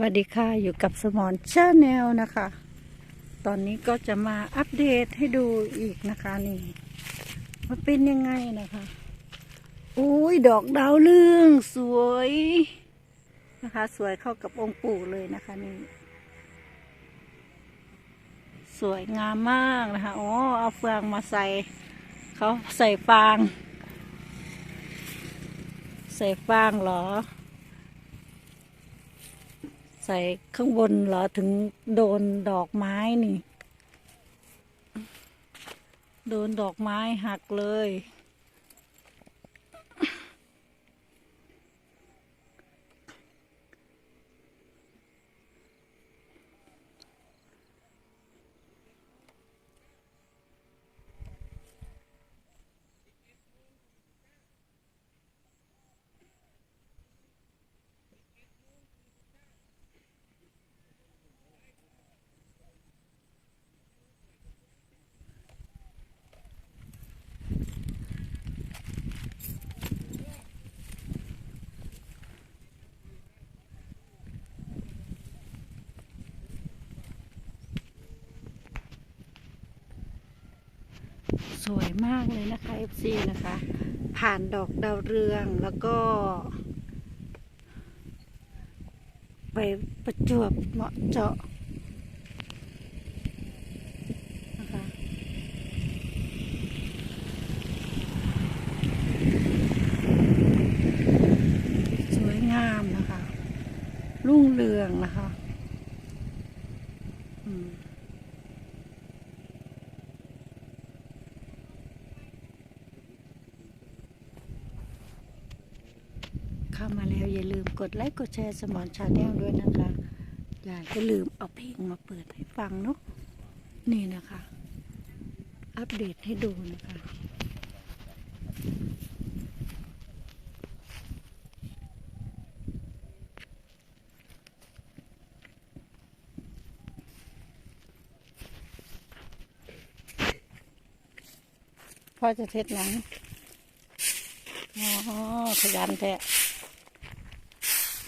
วัสดีค่ะอยู่กับสมอนชาแนลนะคะ ตอนนี้ก็จะมาอัปเดตให้ดูอีกนะคะนี่ มันเป็นยังไงนะคะอุ้ยดอกดาวเรืองสวยนะคะ สวยเข้ากับองค์ปู่เลยนะคะนี่ สวยงามมากนะคะอ๋อเอาเฟืองมาใส่เขาใส่ฟาง ใส่ฟางเหรอ ใส่ข้างบนเหรอถึงโดนดอกไม้นี่ โดนดอกไม้หักเลย สวยมากเลยนะคะ FC นะคะ ผ่านดอกดาวเรืองแล้วก็ ไปประจวบเหมาะเจาะนะคะสวยงามนะคะ รุ่งเรืองนะคะอืม เข้ามาแล้ว อย่าลืมกดไลค์กดแชร์สมอนชาแนลด้วยนะคะ อย่าจะลืมเอาเพลงมาเปิดให้ฟังเนาะนี่นะคะ อัปเดตให้ดูนะคะพ่อจะเทศหนัง อ๋อ ขยันแท้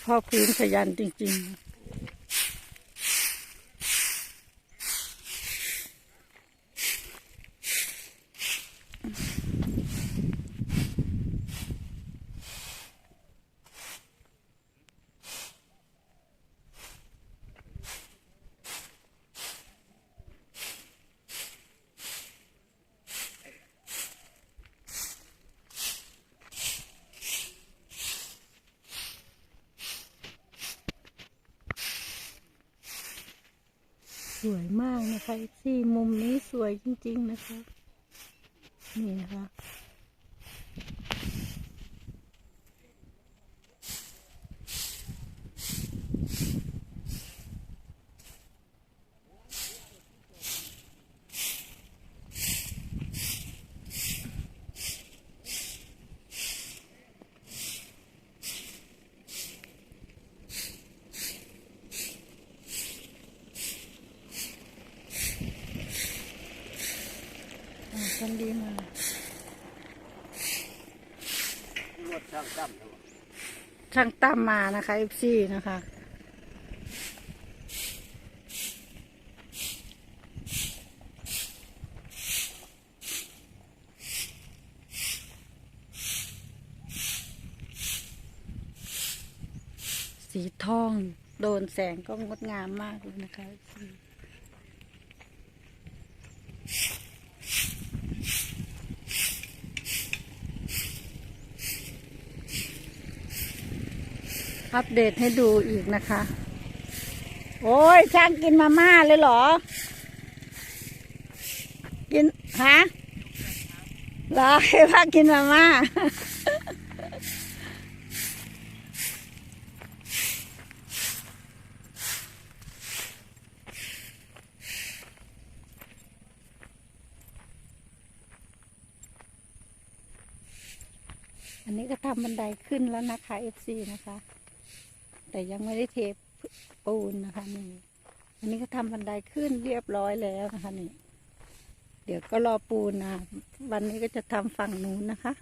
พ่อพื้นขยันจริง ๆ สวยมากนะคะที่มุมนี้สวยจริง ๆ นะคะ นี่นะคะ คนดีมากรถช่างตั้มช่างตั้มมานะคะเอฟซีนะคะสีทองโดนแสงก็งดงามมากเลยนะคะ อัปเดตให้ดูอีกนะคะ โอ้ยช่างกินมาม่าเลยเหรอ กินฮะเรอให้ว่ากินมาม่าอันนี้ก็ทำบันไดขึ้นแล้วนะคะ FC นะคะ แต่ยังไม่ได้เทปูนนะคะนี่อันนี้ก็ทำบันไดขึ้นเรียบร้อยแล้วนะคะนี่ เดี๋ยวก็รอปูนนะวันนี้ก็จะทำฝั่งนู้นนะคะ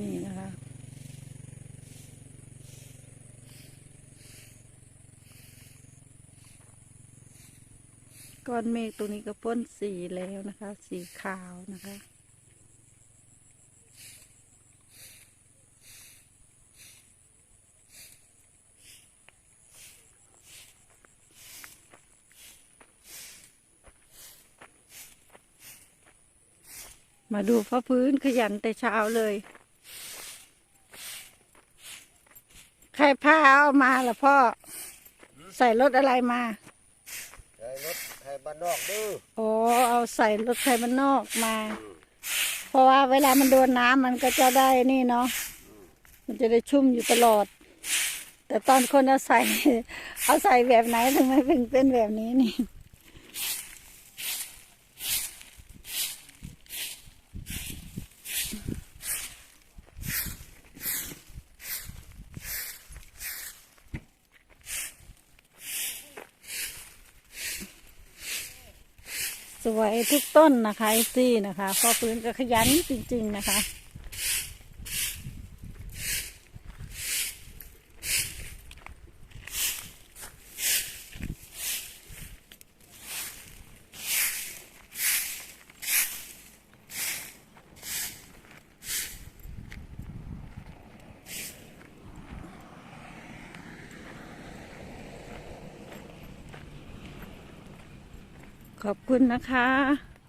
นี่นะคะ ก้อนเมฆตรงนี้ก็พ่นสีแล้วนะคะ สีขาวนะคะ มาดูพ่อพื้นขยันแต่เช้าเลย ใครพาเอามาล่ะพ่อ ใส่รถอะไรมา บ้านนอกดื้อโอ้เอาใส่รถไทยบ้านนอกมา เพราะว่าเวลามันโดนน้ำมันก็จะได้นี่เนาะมันจะได้ชุ่มอยู่ตลอด แต่ตอนคนเอาใส่เอาใส่แบบไหนถึงไม่เป็นเป็นแบบนี้นี่ สวยทุกต้นนะคะไอซี่นะคะพ่อฟื้นก็ขยันจริง ๆ นะคะ ขอบคุณนะคะ